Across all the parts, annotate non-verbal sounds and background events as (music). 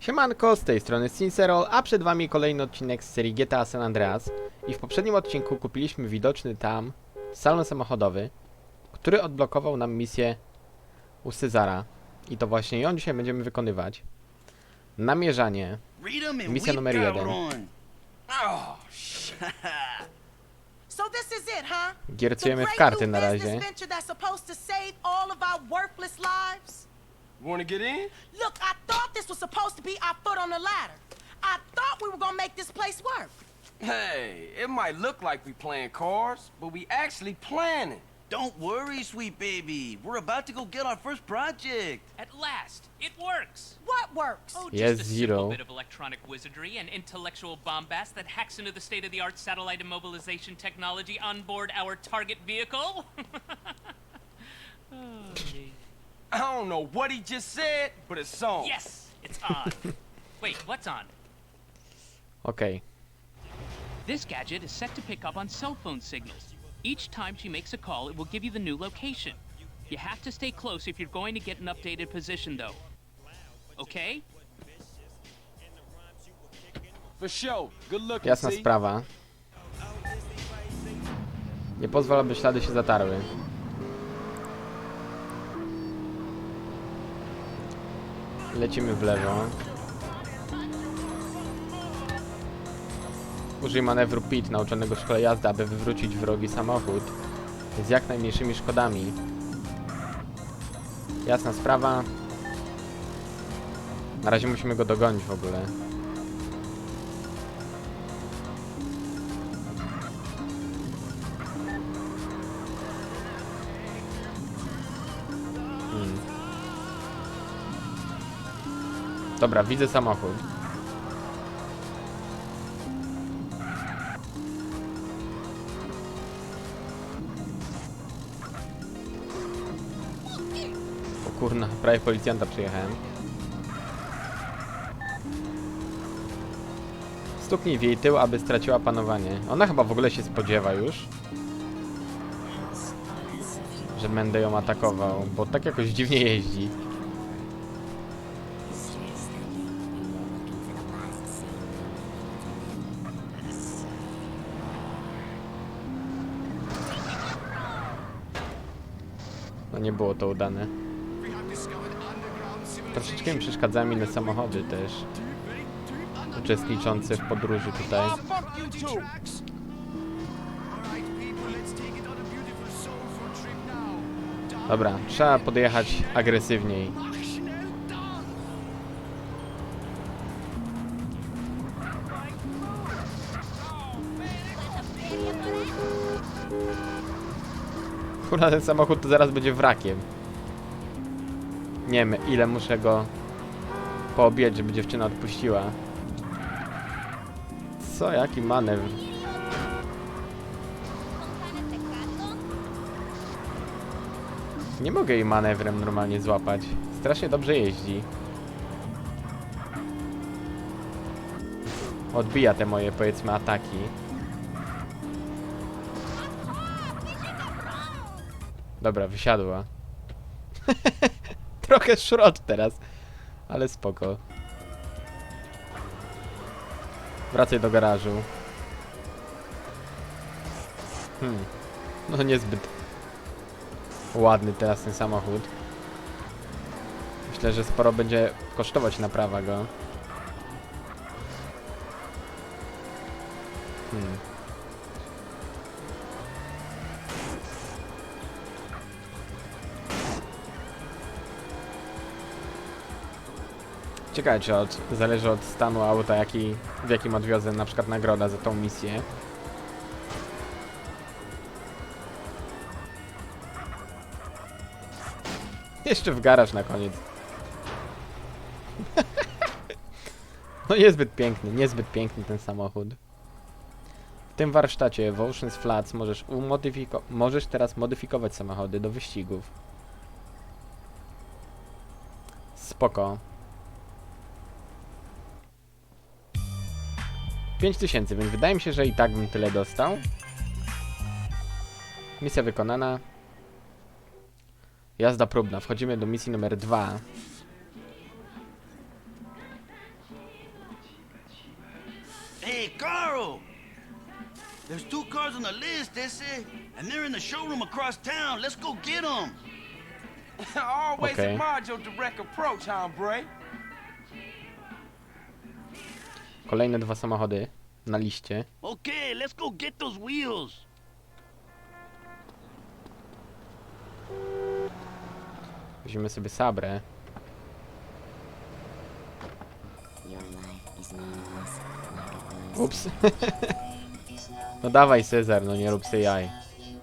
Siemanko, z tej strony Sincerol, a przed wami kolejny odcinek z serii GTA San Andreas i w poprzednim odcinku kupiliśmy widoczny tam salon samochodowy, który odblokował nam misję u Cezara i to właśnie ją dzisiaj będziemy wykonywać. Namierzanie. Misja numer jeden. Giercujemy w karty na razie. Want to get in? Look, I thought this was supposed to be our foot on the ladder. I thought we were gonna make this place work. Hey, it might look like we playing cards, but we actually planning. Don't worry, sweet baby. We're about to go get our first project. At last, it works! What works? Oh, just Yes, a Zero. simple bit of electronic wizardry and intellectual bombast that hacks into the state-of-the-art satellite immobilization technology on board our target vehicle. (laughs) I don't know what he just said, but it's on. yes, it's on. (laughs) Wait, what's on? Okej. This gadget is set to pick up on cell phone signals. Each time she makes a call, it will give you the new location. You have to stay close if you're going to get an updated position, though. Okay? For sure. Good looking, Jasna see? sprawa. Nie pozwolę, by ślady się zatarły. Lecimy w lewo. Użyj manewru PIT nauczonego w szkole jazdy, aby wywrócić wrogi samochód z jak najmniejszymi szkodami. Jasna sprawa. Na razie musimy go dogonić w ogóle. Dobra, widzę samochód. O kurna, prawie policjanta przyjechałem. Stuknij w jej tył, aby straciła panowanie. Ona chyba w ogóle się spodziewa już. Że będę ją atakował, bo tak jakoś dziwnie jeździ. No nie było to udane. Troszeczkę mi przeszkadzają inne samochody też. Uczestniczące w podróży tutaj. Dobra, trzeba podjechać agresywniej. Kurwa, ten samochód to zaraz będzie wrakiem. Nie wiem, ile muszę go poobijać, żeby dziewczyna odpuściła. Co? Jaki manewr? Nie mogę jej manewrem normalnie złapać. Strasznie dobrze jeździ. Odbija te moje, powiedzmy, ataki. Dobra, wysiadła. (laughs) Trochę szrot teraz, ale spoko. Wracaj do garażu. Hmm. No niezbyt ładny teraz ten samochód. Myślę, że sporo będzie kosztować naprawa go. Hmm. Ciekawe, czy od, zależy od stanu auta, jaki, w jakim odwiozę na przykład nagroda za tą misję. Jeszcze w garaż na koniec. (laughs) no niezbyt piękny, niezbyt piękny ten samochód. W tym warsztacie Ocean's Flats możesz możesz teraz modyfikować samochody do wyścigów. Spoko. 5000, więc wydaje mi się, że i tak bym tyle dostał. Misja wykonana. Jazda próbna. Wchodzimy do misji numer 2. Hey, Carl! There's two cars on the list, they say, and they're in the showroom across town. Let's go get them. (laughs) Always Okay. admired your direct approach, hombre. Kolejne dwa samochody na liście. Okay, let's go get those wheels. Weźmiemy sobie sabrę. Ups. (laughs) no dawaj Cezar, no nie rób sobie jaj.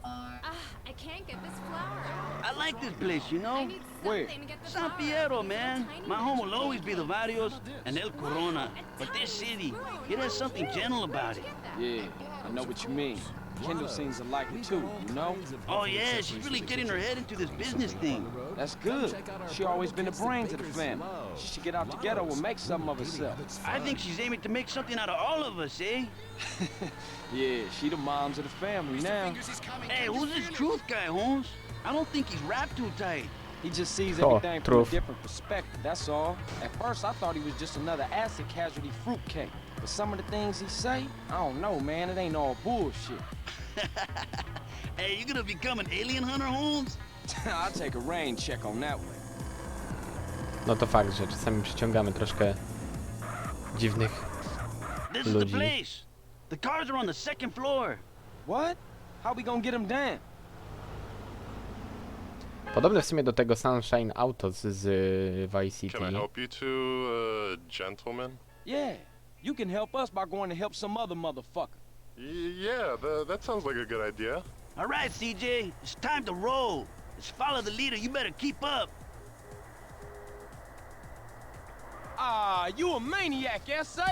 Ah, I can't get this flower. I like this place, you I know? need Where? something to get the San flower Fierro, out. man. My home will always be the Varios and El Corona. But this city, it has something gentle about it. Yeah, I know what you mean. Kendall seems to like it too, you know? Oh, yeah, she's really getting her head into this business thing. That's good. She always been the brains of the family. She should get out the ghetto and make something of herself. I think she's aiming to make something out of all of us, eh? (laughs) Yeah, she the moms of the family now. Hey, who's this truth guy, Holmes? I don't think he's wrapped too tight. He just sees Oh, everything from a different perspective, that's all. At first, I thought he was just another acid casualty fruitcake. But some of the things he say, I don't know, man. It ain't all bullshit. (laughs) Hey, you gonna become an alien hunter, Holmes? (laughs) I'll take a rain check on that one. No to fakt, że czasami przyciągamy troszkę dziwnych. This is the Ludzi. place. The cars are on the second floor. What? How we gonna get him down? Podobne w sumie do tego Sunshine Autos z y, Vice City. Can I help you two, uh, gentlemen? Yeah, you can help us by going to help some other motherfucker. Y- yeah, tha- that sounds like a good idea. All right, CJ, it's time to roll. Let's follow the leader. You better keep up. Ah, you a maniac, S.A.?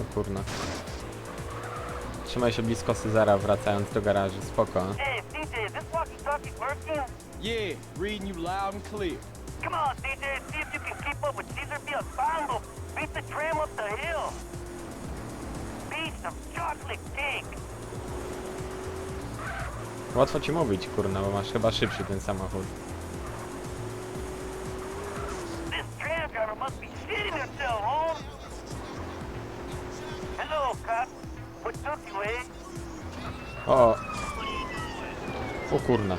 O kurna. Trzymaj się blisko Cezara wracając do garażu, spoko. Hey, CJ, is walkie-talkie working? Yeah, reading you loud and clear. Come on, CJ, see if you can keep up with Caesar Biasambo. Beat the tram up the hill. Beat some chocolate cake. Łatwo ci mówić, kurna, bo masz chyba szybszy ten samochód. This tram driver must be shitting himself, Holmes. Hello, cop. What took you, eh? O! O kurna.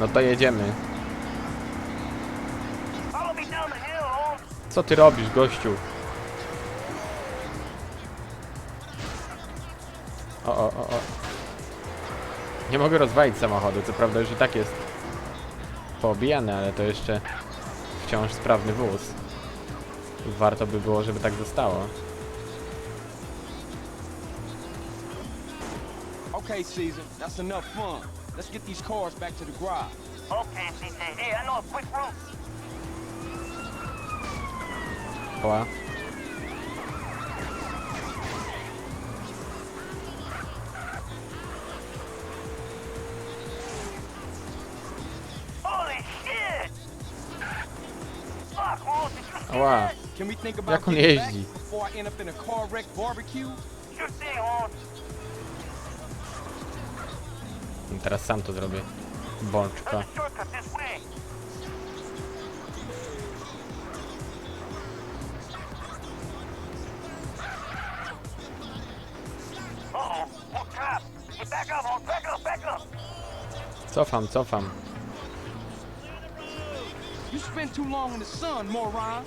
No to jedziemy. Co ty robisz, gościu? O, o, o, o. Nie mogę rozwalić samochodu, co prawda już i tak jest poobijany, ale to jeszcze wciąż sprawny wóz. Warto by było, żeby tak zostało. Okay, Caesar, that's enough fun. Let's get these cars back to the garage. Okay, CJ. Hey, I know a quick route. Oła. Holy shit! Fuck, Holmes, did you see Ała. that? Can we think about Jak on jeździ? I. Teraz sam to zrobię. Bączka. Cofam, cofam. You spent too long in the sun, moron.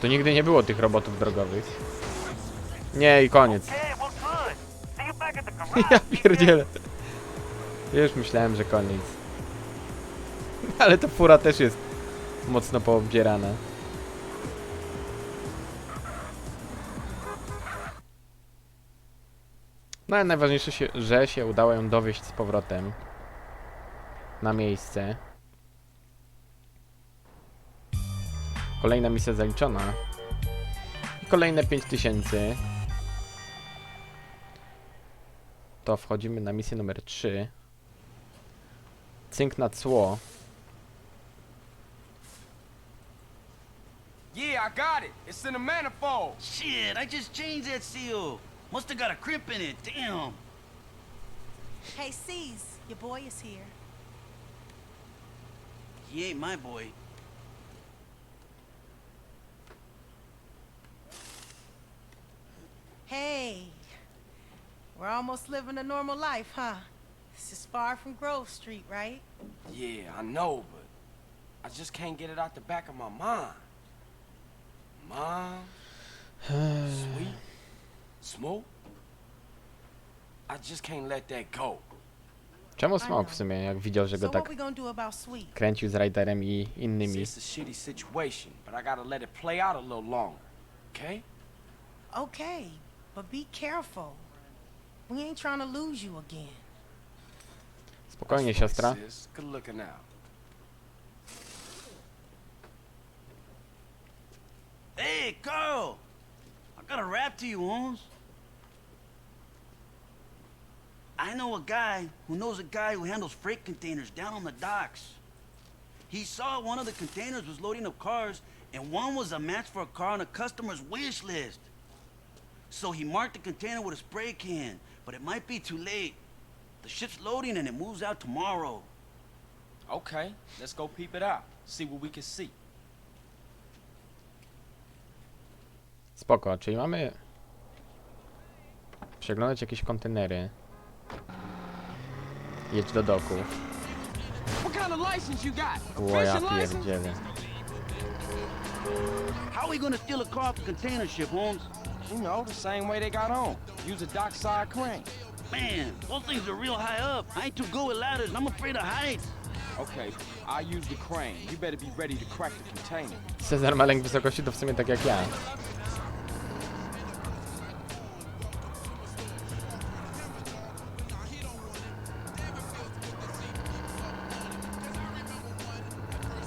Tu nigdy nie było tych robotów drogowych. Nie i koniec. (laughs) Ja pierdzielę. Już myślałem, że koniec. (laughs) Ale ta fura też jest mocno poobdzierana. No ale najważniejsze, się, że się udało ją dowieść z powrotem na miejsce. Kolejna misja zaliczona. I kolejne 5000. To wchodzimy na misję numer 3. Cynk na cło. Yeah, I got it. It's in the manifold. Shit, I just changed that seal. Must have got a crimp in it. Damn. Hey, C's, your boy is here. He ain't my boy. Hey, we're almost living a normal life, huh? This is far from Grove Street, right? Yeah, I know, but I just can't get it out the back of my mind. Mom, (sighs) sweet, smoke. I just can't let that go. Czemu Smoke w sumie, jak widział, że go tak we gonna do about Sweet? kręcił z Riderem i innymi? It's a shitty situation, but I gotta let it play out a little longer. Okay? Okay, but be careful. We ain't trying to lose you again. Spokojnie, That's right, siostra. sis. Good looking out. Hey, Carl. I got a rap to you, Holmes. I know a guy who knows a guy who handles freight containers down on the docks. He saw one of the containers was loading up cars, and one was a match for a car on a customer's wish list. So he marked the container with a spray can, but it might be too late. The ship's loading and it moves out tomorrow. Okay, let's go peep it out. See what we can see. Spoko, czyli mamy przeglądać jakieś kontenery. Jedź do doku. What kind of license you got? Ja pierdzielę. How are we gonna steal a car off a container ship, Holmes? You know, the same way they got on. Use a dockside crane. Man, those things are real high up. I ain't too good with ladders, I'm afraid of heights. Okay, I use the crane. You better be ready to crack the container. Cezar ma lęk wysokości, to w sumie tak jak ja.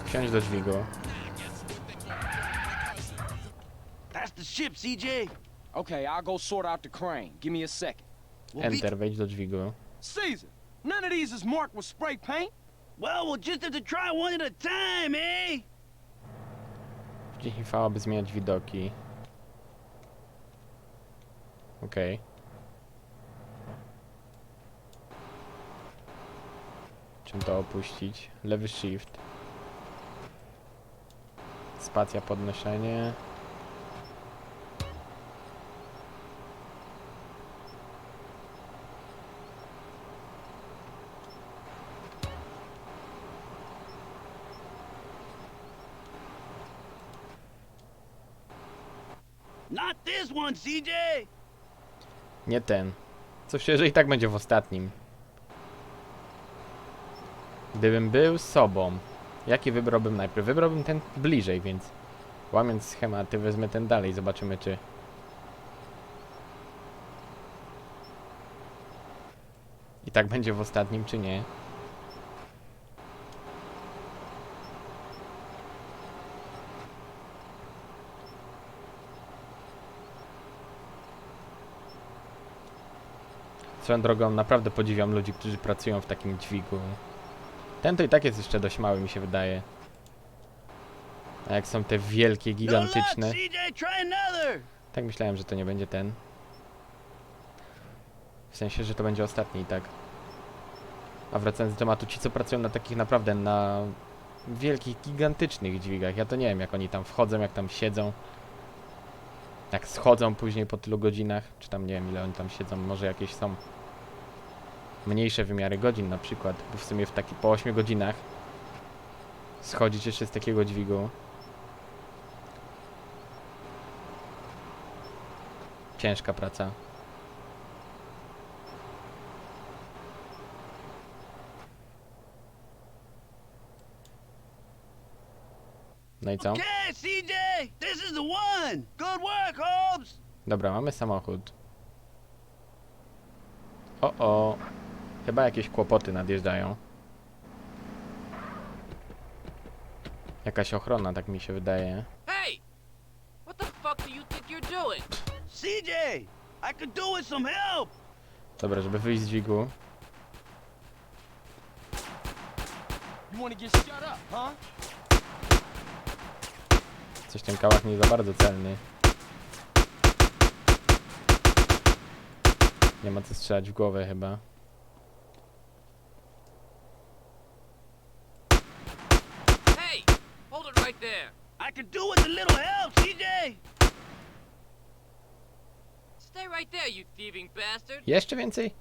Wsiądź do dźwigu. That's the ship, CJ. Okay, I'll go sort out the crane. Give me a second. Enter, wejdź do dźwigu. Caesar, none of these is marked with spray paint. well, we'll just have to try one at a time, eh? Wciśnij V, aby zmieniać widoki. Okej. Czym to opuścić? Lewy shift. Spacja podnoszenie. One, CJ. Nie ten. Co szczerze i tak będzie w ostatnim. Gdybym był sobą, jaki wybrałbym najpierw? Wybrałbym ten bliżej, więc łamiąc schematy wezmę ten dalej, zobaczymy czy... I tak będzie w ostatnim, czy nie. Swoją drogą naprawdę podziwiam ludzi, którzy pracują w takim dźwigu. Ten to i tak jest jeszcze dość mały, mi się wydaje. A jak są te wielkie, gigantyczne... Tak myślałem, że to nie będzie ten. W sensie, że to będzie ostatni, tak. A wracając do tematu, ci co pracują na takich naprawdę, na wielkich, gigantycznych dźwigach, ja to nie wiem jak oni tam wchodzą, jak tam siedzą. Jak schodzą później po tylu godzinach, czy tam nie wiem ile oni tam siedzą, może jakieś są mniejsze wymiary godzin na przykład, bo w sumie w taki po 8 godzinach schodzić jeszcze z takiego dźwigu. Ciężka praca. No i co? Dobra, mamy samochód. O, o. Chyba jakieś kłopoty nadjeżdżają. Jakaś ochrona, tak mi się wydaje. Hey! What the fuck do you think you're doing? CJ, I could do with some help. Dobra, żeby wyjść z dźwigu. Coś ten kałach nie za bardzo celny. Nie ma co strzelać w głowę chyba. Thieving bastard! Jeszcze więcej?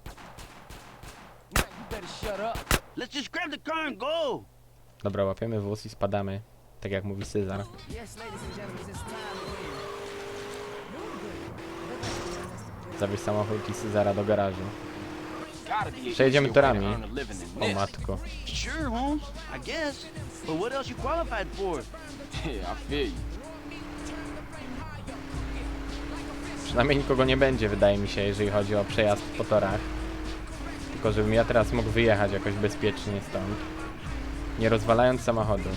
Man, you better shut up. Let's just grab the car and go. Dobra, łapiemy wóz i spadamy. Tak jak mówi Cezar. Zawieź samochód i Cezara do garażu. Przejedziemy torami. O matko. Sure, Holmes. I guess. But what else you qualified for? (laughs) Yeah, I feel you. Przynajmniej nikogo nie będzie, wydaje mi się, jeżeli chodzi o przejazd po torach. Tylko żebym ja teraz mógł wyjechać jakoś bezpiecznie stąd. Nie rozwalając samochodu.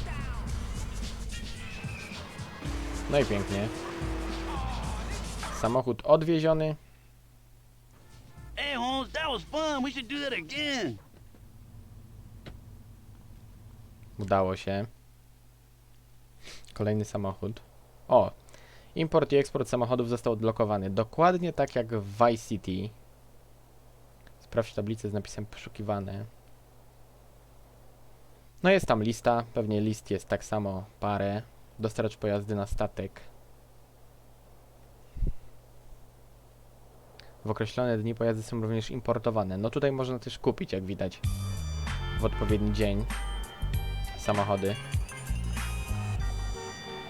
No i pięknie. Samochód odwieziony. Hey, Holmes, that was fun. We should do that again. Udało się. Kolejny samochód. O! Import i eksport samochodów został odblokowany. Dokładnie tak jak w Vice City. Sprawdź tablicę z napisem poszukiwane. No jest tam lista. Pewnie list jest tak samo parę. Dostarcz pojazdy na statek. W określone dni pojazdy są również importowane. No tutaj można też kupić, jak widać, w odpowiedni dzień samochody.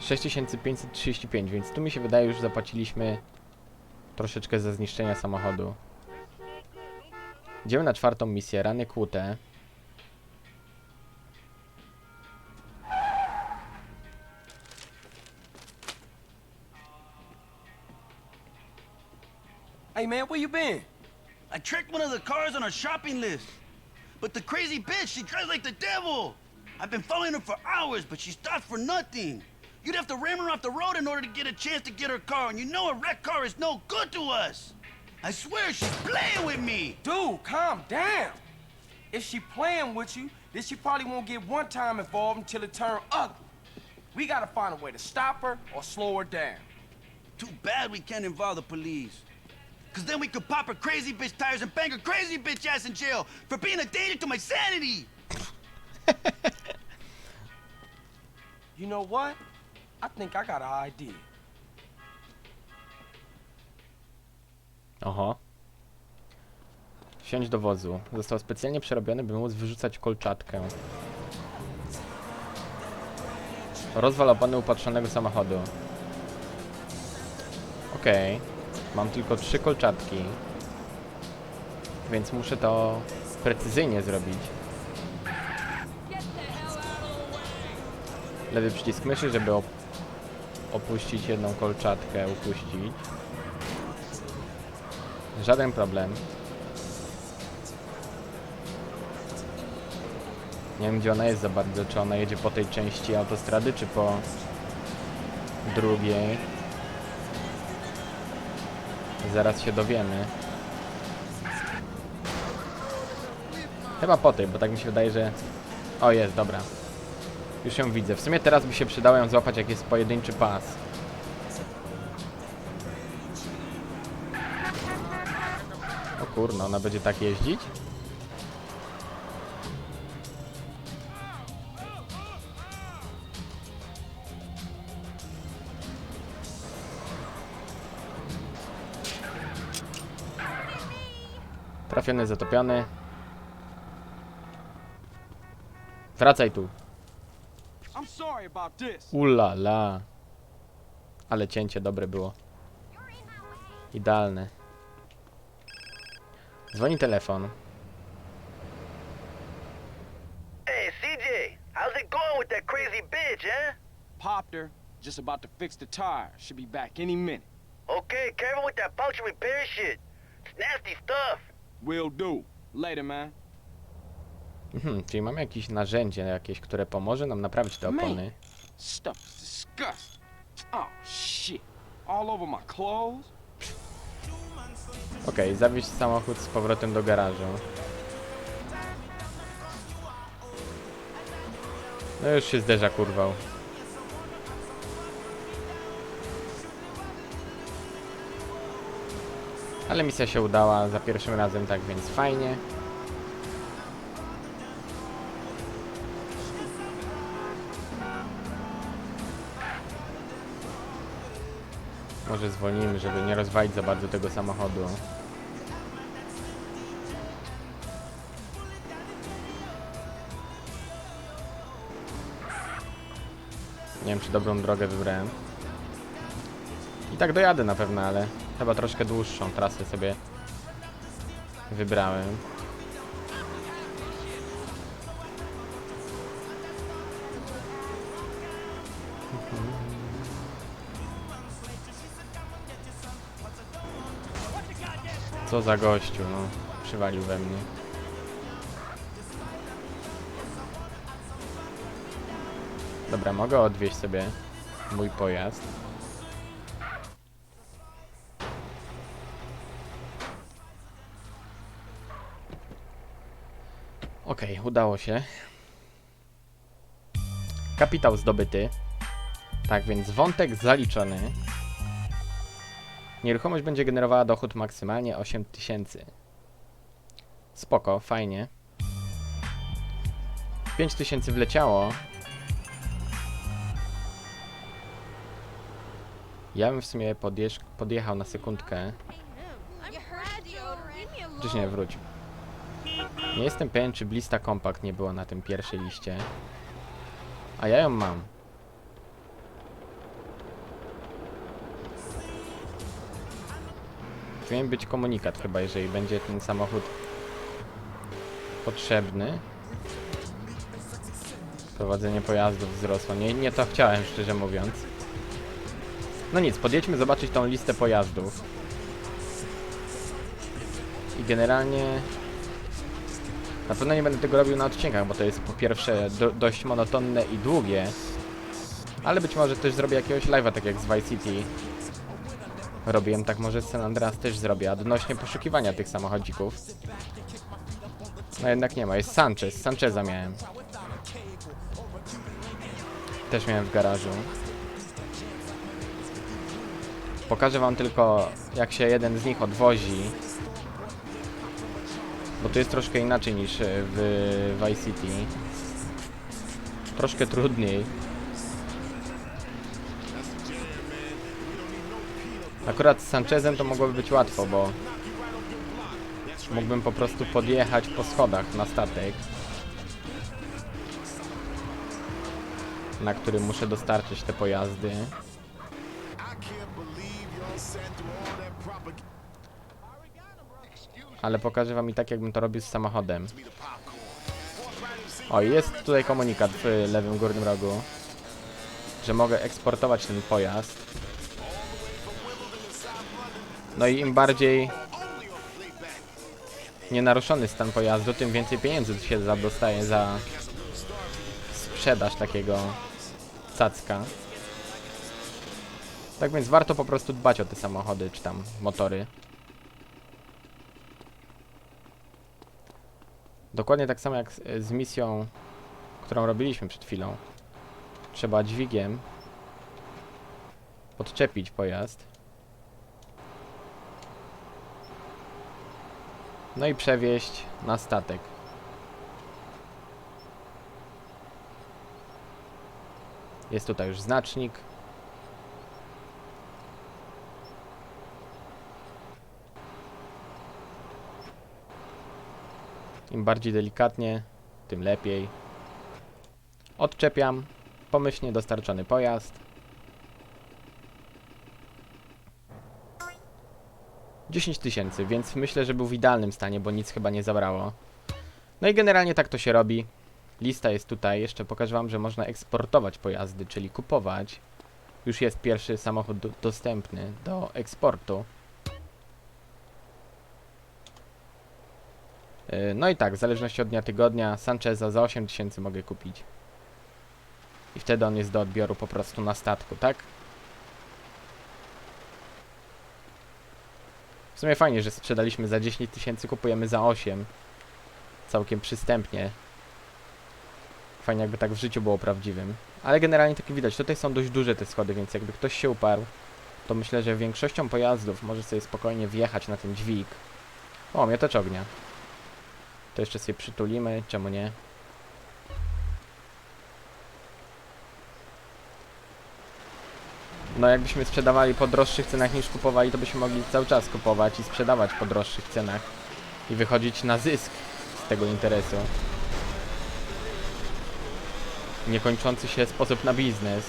6535, więc tu mi się wydaje już zapłaciliśmy troszeczkę za zniszczenia samochodu. Idziemy na czwartą misję, rany kłute. Hey, man, where you been? I tracked one of the cars on our shopping list. But the crazy bitch, she drives like the devil. I've been following her for hours, but she stopped for nothing. You'd have to ram her off the road in order to get a chance to get her car, and you know a wrecked car is no good to us. I swear she's playing with me. Dude, calm down. If she playing with you, then she probably won't get one time involved until it turn ugly. We gotta find a way to stop her or slow her down. Too bad we can't involve the police. Cause then we could pop her crazy bitch tires and bang her crazy bitch ass in jail for being a danger to my sanity. (laughs) You know what? I think I got an idea. Oho. Wsiądź do wozu. Został specjalnie przerobiony, by móc wyrzucać kolczatkę. Rozwal opony upatrzonego samochodu. Okej. Mam tylko trzy kolczatki. Więc muszę to precyzyjnie zrobić. Lewy przycisk myszy, żeby opuścić jedną kolczatkę, upuścić. Żaden problem. Nie wiem gdzie ona jest za bardzo, czy ona jedzie po tej części autostrady, czy po drugiej. Zaraz się dowiemy. Chyba po tej, bo tak mi się wydaje, że... O, jest, dobra. Już ją widzę. W sumie teraz by się przydało ją złapać, jak jest pojedynczy pas. O kurno, ona będzie tak jeździć? Trafiony, zatopiony. Wracaj tu. I'm sorry about this. Ula la. Ale cięcie dobre było. Idealne. Dzwoni telefon. Hey, CJ, how's it going with that crazy bitch, eh? Popped her. Just about to fix the tire. Should be back any minute. Okay, careful with that puncture repair shit. It's nasty stuff. Will do. Later, man. Mhm, czyli mamy jakieś narzędzie jakieś, które pomoże nam naprawić te opony. Stuff is disgusting. Oh, shit. All over my clothes. Okej, zawieźć samochód z powrotem do garażu. No już się zderza kurwał. Ale misja się udała za pierwszym razem, tak więc fajnie. Może zwolnimy, żeby nie rozwalić za bardzo tego samochodu. Nie wiem, czy dobrą drogę wybrałem. I tak dojadę na pewno, ale chyba troszkę dłuższą trasę sobie wybrałem. Co za gościu, no. Przywalił we mnie. Dobra, mogę odwieźć sobie mój pojazd. Okej, udało się. Kapitał zdobyty. Tak więc wątek zaliczony. Nieruchomość będzie generowała dochód maksymalnie 8000. Spoko, fajnie. 5000 wleciało. Ja bym w sumie podjeżdż, podjechał na sekundkę. Czyż nie, wróć. Nie jestem pewien, czy Blista Compact nie było na tym pierwszej liście. A ja ją mam. Powinien być komunikat chyba, jeżeli będzie ten samochód potrzebny. Prowadzenie pojazdów wzrosło. Nie, nie to chciałem, szczerze mówiąc. No nic, podjedźmy zobaczyć tą listę pojazdów. I generalnie na pewno nie będę tego robił na odcinkach, bo to jest po pierwsze do, dość monotonne i długie. Ale być może też zrobię jakiegoś live'a, tak jak z Vice City. Robiłem, tak może San Andreas też zrobię, odnośnie poszukiwania tych samochodzików. No jednak nie ma, jest Sanchez, Sancheza miałem. Też miałem w garażu. Pokażę wam tylko, jak się jeden z nich odwozi. Bo to jest troszkę inaczej niż e, w Vice City. Troszkę trudniej. Akurat z Sanchezem to mogłoby być łatwo, bo mógłbym po prostu podjechać po schodach na statek, na który muszę dostarczyć te pojazdy. Ale pokażę wam i tak, jakbym to robił z samochodem. O, jest tutaj komunikat w lewym górnym rogu, że mogę eksportować ten pojazd. No i im bardziej nienaruszony stan pojazdu, tym więcej pieniędzy się dostaje za sprzedaż takiego cacka. Tak więc warto po prostu dbać o te samochody, czy tam motory. Dokładnie tak samo jak z, z misją, którą robiliśmy przed chwilą. Trzeba dźwigiem podczepić pojazd. No i przewieźć na statek. Jest tutaj już znacznik. Im bardziej delikatnie, tym lepiej. Odczepiam pomyślnie dostarczony pojazd. 10 tysięcy, więc myślę, że był w idealnym stanie, bo nic chyba nie zabrało. No i generalnie tak to się robi. Lista jest tutaj. Jeszcze pokażę wam, że można eksportować pojazdy, czyli kupować. Już jest pierwszy samochód do dostępny do eksportu. Yy, No i tak, w zależności od dnia tygodnia, Sancheza za 8 tysięcy mogę kupić. I wtedy on jest do odbioru po prostu na statku, tak? W sumie fajnie, że sprzedaliśmy za 10 tysięcy, kupujemy za 8. Całkiem przystępnie. Fajnie jakby tak w życiu było prawdziwym. Ale generalnie tak widać, tutaj są dość duże te schody, więc jakby ktoś się uparł, to myślę, że większością pojazdów może sobie spokojnie wjechać na ten dźwig. O, miotacz ognia. To jeszcze sobie przytulimy, czemu nie? No jakbyśmy sprzedawali po droższych cenach niż kupowali, to byśmy mogli cały czas kupować i sprzedawać po droższych cenach. I wychodzić na zysk z tego interesu. Niekończący się sposób na biznes.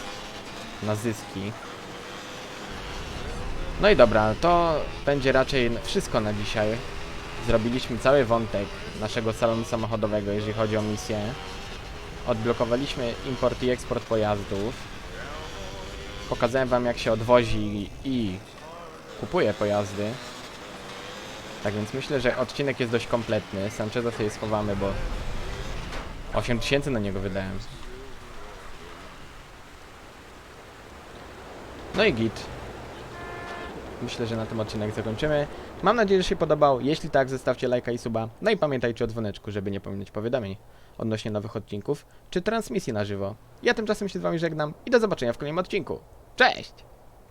Na zyski. No i dobra, to będzie raczej wszystko na dzisiaj. Zrobiliśmy cały wątek naszego salonu samochodowego, jeżeli chodzi o misję. Odblokowaliśmy import i eksport pojazdów. Pokazałem wam jak się odwozi i kupuje pojazdy. Tak więc myślę, że odcinek jest dość kompletny. Sancheza sobie schowamy, bo 8000 na niego wydałem. No i git. Myślę, że na tym odcinek zakończymy. Mam nadzieję, że się podobał. Jeśli tak, zostawcie lajka i suba. No i pamiętajcie o dzwoneczku, żeby nie pominąć powiadomień odnośnie nowych odcinków czy transmisji na żywo. Ja tymczasem się z wami żegnam i do zobaczenia w kolejnym odcinku. Cześć!